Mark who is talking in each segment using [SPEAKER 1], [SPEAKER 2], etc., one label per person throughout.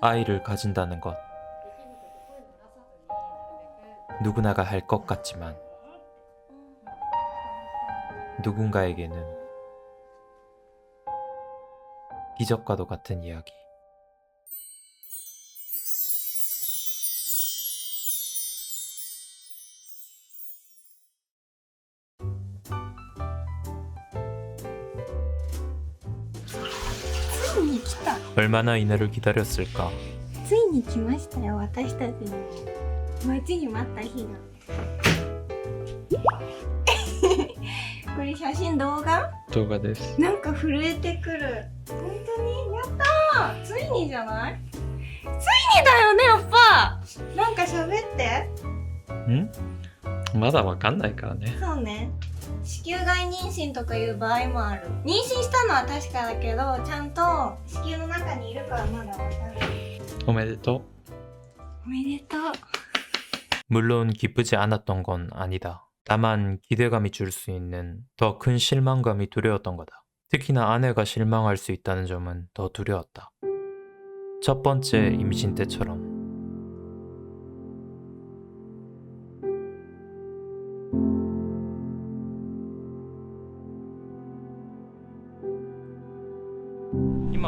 [SPEAKER 1] 아이를 가진다는 것. 누구나가 할 것 같지만 누군가에게는 기적과도 같은 이야기. 얼마나 이날을 기다렸을까.
[SPEAKER 2] ついに来ましたよ私たちに待ちに待った日がこれ写真動画
[SPEAKER 1] 動画です。
[SPEAKER 2] なんか震えてくる本当にやったーついにじゃないついにだよねやっぱなんか喋って
[SPEAKER 1] んまだわかんないからね。
[SPEAKER 2] そうね 子宮外妊娠とかいう場合もある妊娠したのは確かだけどちゃんと子宮の中にいるからまだわかる
[SPEAKER 1] おめでとう。
[SPEAKER 2] おめでとう
[SPEAKER 1] 물론 기쁘지 않았던 건 아니다. 다만 기대감이 줄 수 있는 더 큰 실망감이 두려웠던 거다. 특히나 아내가 실망할 수 있다는 점은 더 두려웠다. 첫 번째 임신 때처럼.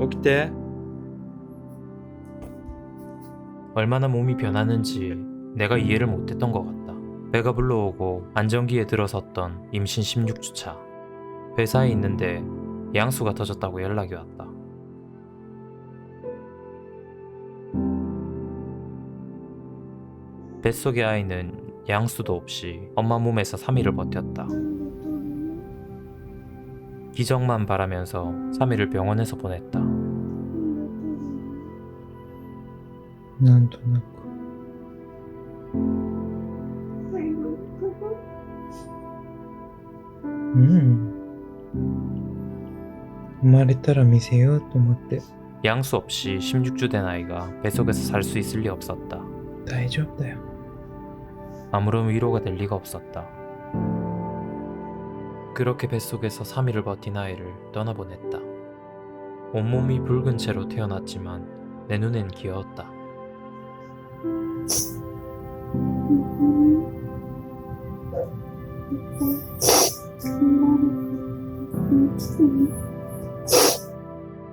[SPEAKER 1] 起きて? 얼마나 몸이 변하는지 내가 이해를 못했던 것 같다. 배가 불러오고 안정기에 들어섰던 임신 16주차. 회사에 있는데 양수가 터졌다고 연락이 왔다. 뱃속의 아이는 양수도 없이 엄마 몸에서 3일을 버텼다. 기적만 바라면서 3일을 병원에서 보냈다.
[SPEAKER 3] なんとなくうん生まれたら見せようと思って
[SPEAKER 1] 양수 없이 16주 된 아이가 뱃속에서 살 수 있을 리 없었다.
[SPEAKER 3] 大丈夫だよ
[SPEAKER 1] 아무런 위로가 될 리가 없었다. 그렇게 뱃속에서 3일을 버틴 아이를 떠나보냈다. 온몸이 붉은 채로 태어났지만 내 눈엔 귀여웠다.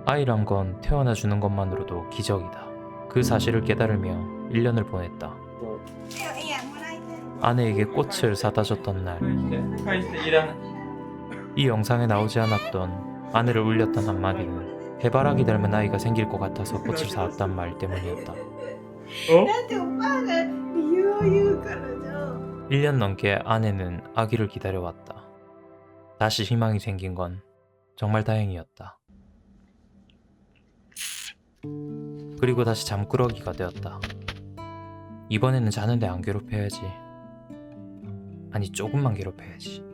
[SPEAKER 1] 아이란 건 태어나 주는 것만으로도 기적이다. 그 사실을 깨달으며 1년을 보냈다. 아내에게 꽃을 사다 줬던 날. 이 영상에 나오지 않았던 아내를 울렸던 한마디는 해바라기 닮은 아이가 생길 것 같아서 꽃을 사왔단 말 때문이었다.
[SPEAKER 2] 어? 나한테 오빠가 유유 그러죠.
[SPEAKER 1] 1년 넘게 아내는 아기를 기다려왔다. 다시 희망이 생긴 건 정말 다행이었다. 그리고 다시 잠꾸러기가 되었다. 이번에는 자는데 안 괴롭혀야지. 아니, 조금만 괴롭혀야지.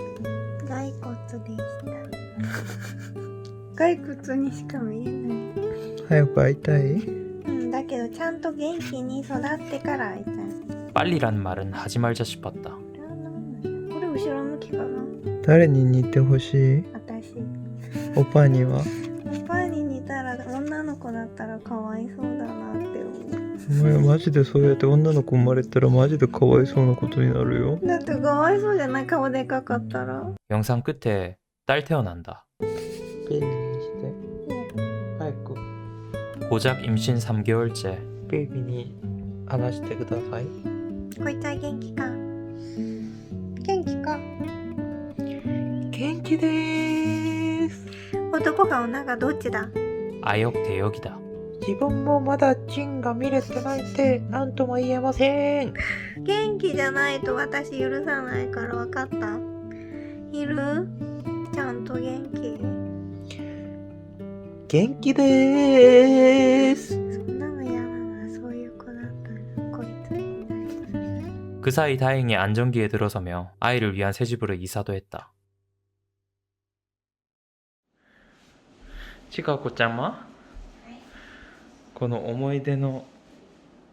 [SPEAKER 2] した骸骨にしか見えない
[SPEAKER 3] 早く会いたい
[SPEAKER 2] うんだけどちゃんと元気に育ってから会いたい
[SPEAKER 1] 빨리란 말은 하지 말자 싶었다.
[SPEAKER 2] これは何なんだこれ後ろ向きかな
[SPEAKER 3] 誰に似てほしい
[SPEAKER 2] 私
[SPEAKER 3] おぱには
[SPEAKER 2] おっぱいに似たら女の子だったらかわいそうだなって思う
[SPEAKER 3] 前マジでそうやって女の子生まれたらマジでかわいそうなことになるよ
[SPEAKER 2] だってかわいそうじゃない顔でかかったら
[SPEAKER 1] 영상 끝에 딸 태어난다.
[SPEAKER 3] ベイビーにして早く
[SPEAKER 1] 고작 임신 3개월째.
[SPEAKER 3] ベイビーに話してください
[SPEAKER 2] こいつは元気か元気か
[SPEAKER 3] 元気でーす
[SPEAKER 2] 男か女かどっちだ
[SPEAKER 1] 아역 대역이다.
[SPEAKER 3] 自分もまだチンが見れてないって何とも言えません
[SPEAKER 2] 元気じゃないと私許さないから分かったいるちゃんと元気
[SPEAKER 3] 元気でーす
[SPEAKER 2] そんなの嫌だなそういう子だったらこいつになり
[SPEAKER 1] 그 사이 다행히 안정기에 들어서며 아이를 위한 새 집으로 이사도 했다.
[SPEAKER 3] ちかこちゃまこの思い出の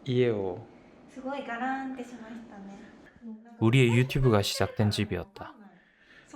[SPEAKER 3] 家を
[SPEAKER 2] すごいガランってしましたね
[SPEAKER 1] 우리의 유튜브가 시작된 집이었다.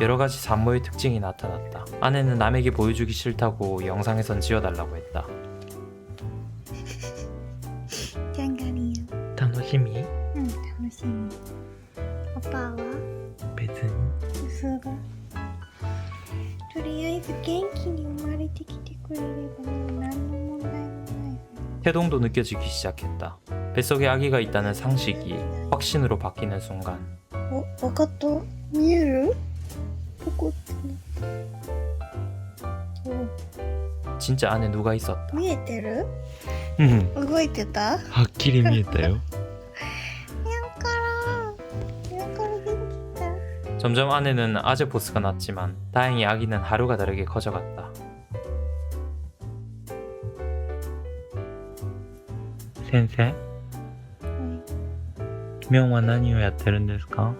[SPEAKER 1] 여러 가지 산모의 특징이 나타났다. 아내는 남에게 보여주기 싫다고 영상에선 지워달라고 했다.
[SPEAKER 2] ジャンガリー
[SPEAKER 3] 楽しみ
[SPEAKER 2] うん楽しみパパは
[SPEAKER 3] 別に
[SPEAKER 2] すがとりあえず元気に生まれてきてくれればもう何の問題もない
[SPEAKER 1] 태동도 느껴지기 시작했다. 뱃속에 아기가 있다는 상식이 확신으로 바뀌는 순간
[SPEAKER 2] お、わかった見える ポコってお
[SPEAKER 1] 진짜 안에 누가 있었다.
[SPEAKER 2] 見えてる
[SPEAKER 3] うん
[SPEAKER 2] 動いてた
[SPEAKER 3] はっきり見えたよ
[SPEAKER 2] やんからやんから元気だ
[SPEAKER 1] 점점 아내는 아재 보스가 났지만 다행히 아기는 하루가 다르게 커져갔다.
[SPEAKER 3] 先生ミョンは何をやってるんですか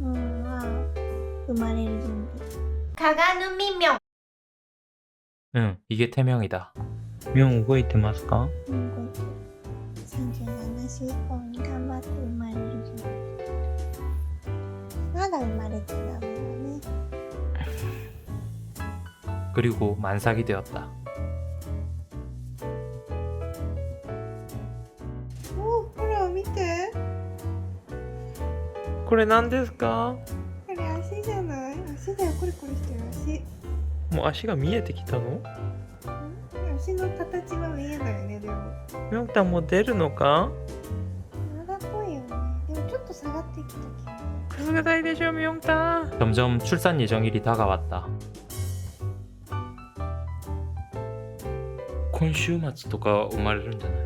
[SPEAKER 2] うんは生まれる準 備かがぬみみょん
[SPEAKER 1] 응, 이게 태명이다.
[SPEAKER 3] ミョン動いてますか
[SPEAKER 2] うん動いてる37週以降に頑張って生まれる準備まだ生まれてないもんね
[SPEAKER 1] 그리고 만삭이 되었다.
[SPEAKER 2] おほら見て
[SPEAKER 3] これ何ですか
[SPEAKER 2] これ足じゃない 足だよコリコリしてる足
[SPEAKER 3] もう足が見えてきたの
[SPEAKER 2] ん足の形は見えないよねでも
[SPEAKER 3] ミョンタンも出るのか
[SPEAKER 2] 体っぽいよねでもちょっと下がってきた気が
[SPEAKER 3] さすが大でしょミョンタン
[SPEAKER 1] 점점 출산 예정일이 다가왔다.
[SPEAKER 3] 今週末とか生まれるんじゃない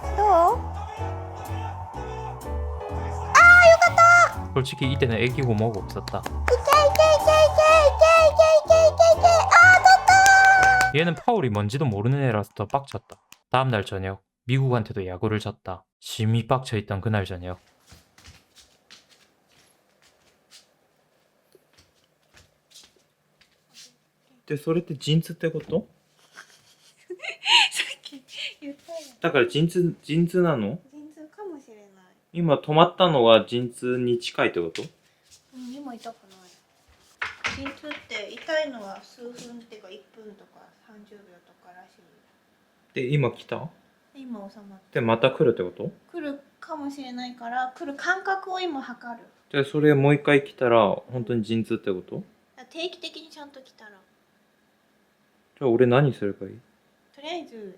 [SPEAKER 2] 아, 이거다.
[SPEAKER 1] 솔직히 이때는 애기고 뭐고 없었다. 얘는 파울이 뭔지도 모르는 애라서 더 빡쳤다. 다음날 저녁 미국한테도 야구를 쳤다. 심히 빡쳐있던 그날 저녁
[SPEAKER 3] 그때
[SPEAKER 2] 소리 때 진스 떼고 또?
[SPEAKER 3] だから陣痛陣痛なの？
[SPEAKER 2] 陣痛かもしれない。
[SPEAKER 3] 今止まったのは陣痛に近いってこと？
[SPEAKER 2] うん、今痛くない。陣痛って痛いのは数分っていうか1分とか30秒とからしい。
[SPEAKER 3] で今来た？
[SPEAKER 2] 今収まって
[SPEAKER 3] でまた来るってこと？
[SPEAKER 2] 来るかもしれないから来る間隔を今測る。
[SPEAKER 3] じゃあそれもう一回来たら本当に陣痛ってこと？
[SPEAKER 2] 定期的にちゃんと来たら。
[SPEAKER 3] じゃあ俺何すればいい？
[SPEAKER 2] とりあえず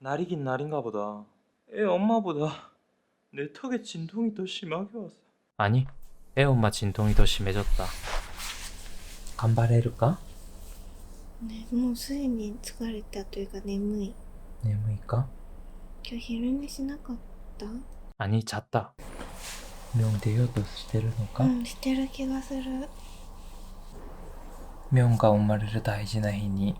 [SPEAKER 3] 날이긴 날인가 보다 애 엄마보다 내 턱에 진통이 더 심하게 왔어
[SPEAKER 1] 아니 애엄마 진통이 더 심해졌다. 간발해를까?
[SPEAKER 2] ねもうすでに疲れたというか眠い
[SPEAKER 1] 내무이까?
[SPEAKER 2] 今日昼寝しなかった
[SPEAKER 1] 아니 잤다. 명대여도 してるのか?
[SPEAKER 2] うんしてる気がする
[SPEAKER 1] 명가 生まれる大事な日に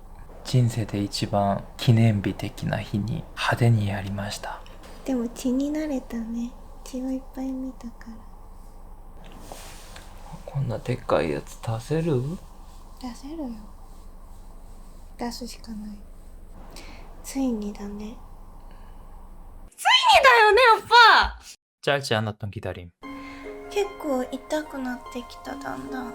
[SPEAKER 1] 人生で一番記念日的な日に派手にやりました。
[SPEAKER 2] でも血に慣れたね血をいっぱい見たから
[SPEAKER 1] こんなでっかいやつ出せる
[SPEAKER 2] 出せるよ出すしかないついにだねついにだよねやっぱ
[SPEAKER 1] 짧지 않았던 기다림.
[SPEAKER 2] 結構痛くなってきただんだん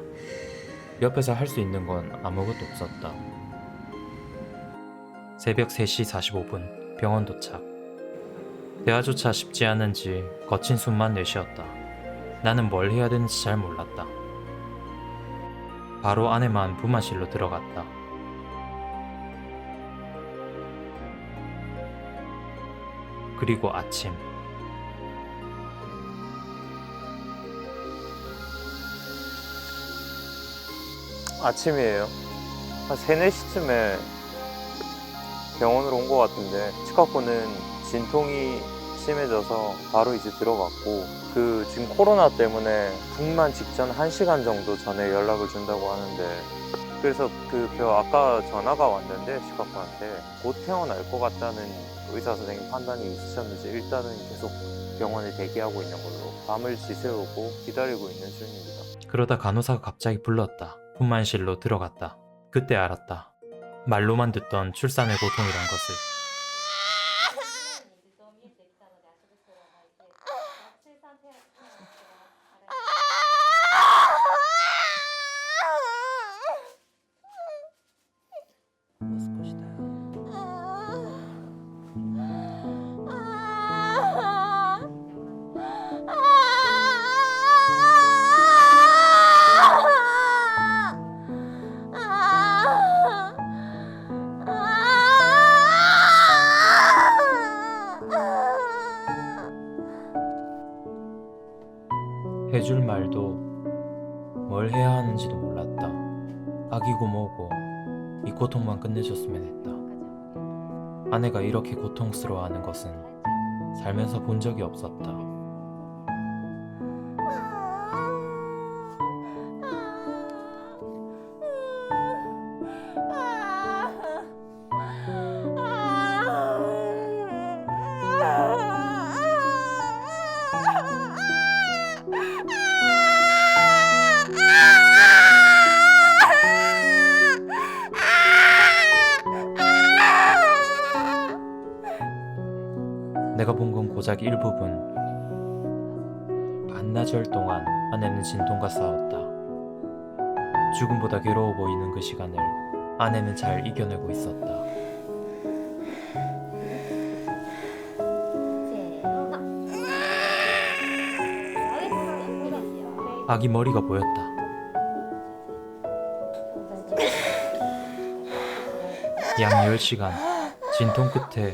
[SPEAKER 1] 옆에서 할 수 있는 건 아무것도 없었다. 새벽 3시 45분 병원 도착. 대화조차 쉽지 않은지 거친 숨만 내쉬었다. 나는 뭘 해야 되는지 잘 몰랐다. 바로 안에만 부마실로 들어갔다. 그리고 아침.
[SPEAKER 3] 아침이에요 한 3, 4시쯤에 병원으로 온 것 같은데 치카코는 진통이 심해져서 바로 이제 들어갔고 그 지금 코로나 때문에 북만 직전 1시간 정도 전에 연락을 준다고 하는데 그래서 그 벼- 아까 전화가 왔는데 치카코한테 곧 태어날 것 같다는 의사 선생님 판단이 있으셨는지 일단은 계속 병원에 대기하고 있는 걸로 밤을 지새우고 기다리고 있는 중입니다.
[SPEAKER 1] 그러다 간호사가 갑자기 불렀다. 분만실로 들어갔다. 그때 알았다. 말로만 듣던 출산의 고통이란 것을. 아기고 뭐고 이 고통만 끝내줬으면 했다. 아내가 이렇게 고통스러워하는 것은 살면서 본 적이 없었다. 내가 본 건 고작 일부분. 반나절 동안 아내는 진통과 싸웠다. 죽음보다 괴로워 보이는 그 시간을 아내는 잘 이겨내고 있었다. 아기 머리가 보였다. 양 10시간 진통 끝에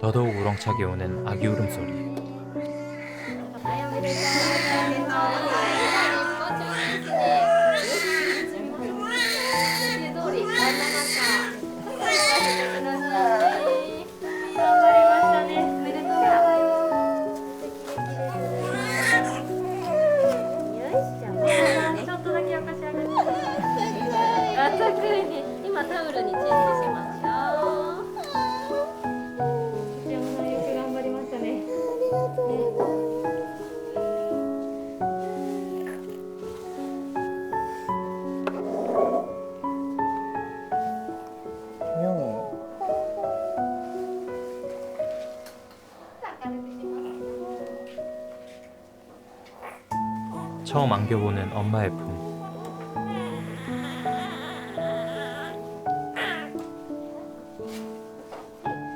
[SPEAKER 1] 더더욱 우렁차게 오는 아기 울음소리. 처음 안겨보는 엄마의 품.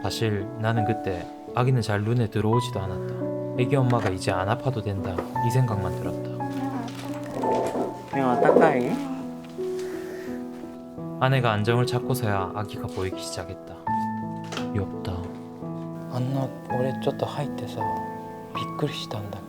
[SPEAKER 1] 사실 나는 그때 아기는 잘 눈에 들어오지도 않았다. 애기 엄마가 이제 안 아파도 된다. 이 생각만 들었다.
[SPEAKER 3] 目は高い
[SPEAKER 1] 아내가 안정을 찾고서야 아기가 보이기 시작했다. 귀엽다.
[SPEAKER 4] あんな俺ちょっと入ってさびっくりしたんだけど、うん、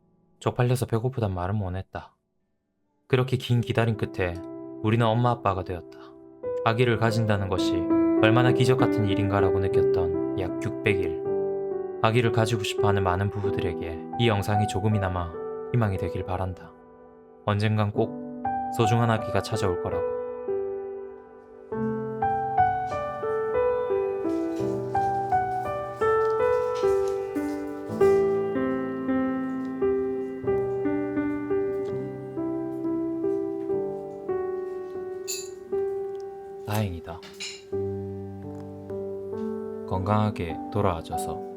[SPEAKER 1] 쪽팔려서 배고프단 말은 못했다. 그렇게 긴 기다림 끝에 우리는 엄마 아빠가 되었다. 아기를 가진다는 것이 얼마나 기적 같은 일인가라고 느꼈던 약 600일. 아기를 가지고 싶어 하는 많은 부부들에게 이 영상이 조금이나마 희망이 되길 바란다. 언젠간 꼭 소중한 아기가 찾아올 거라고. 다행이다. 건강하게 돌아와줘서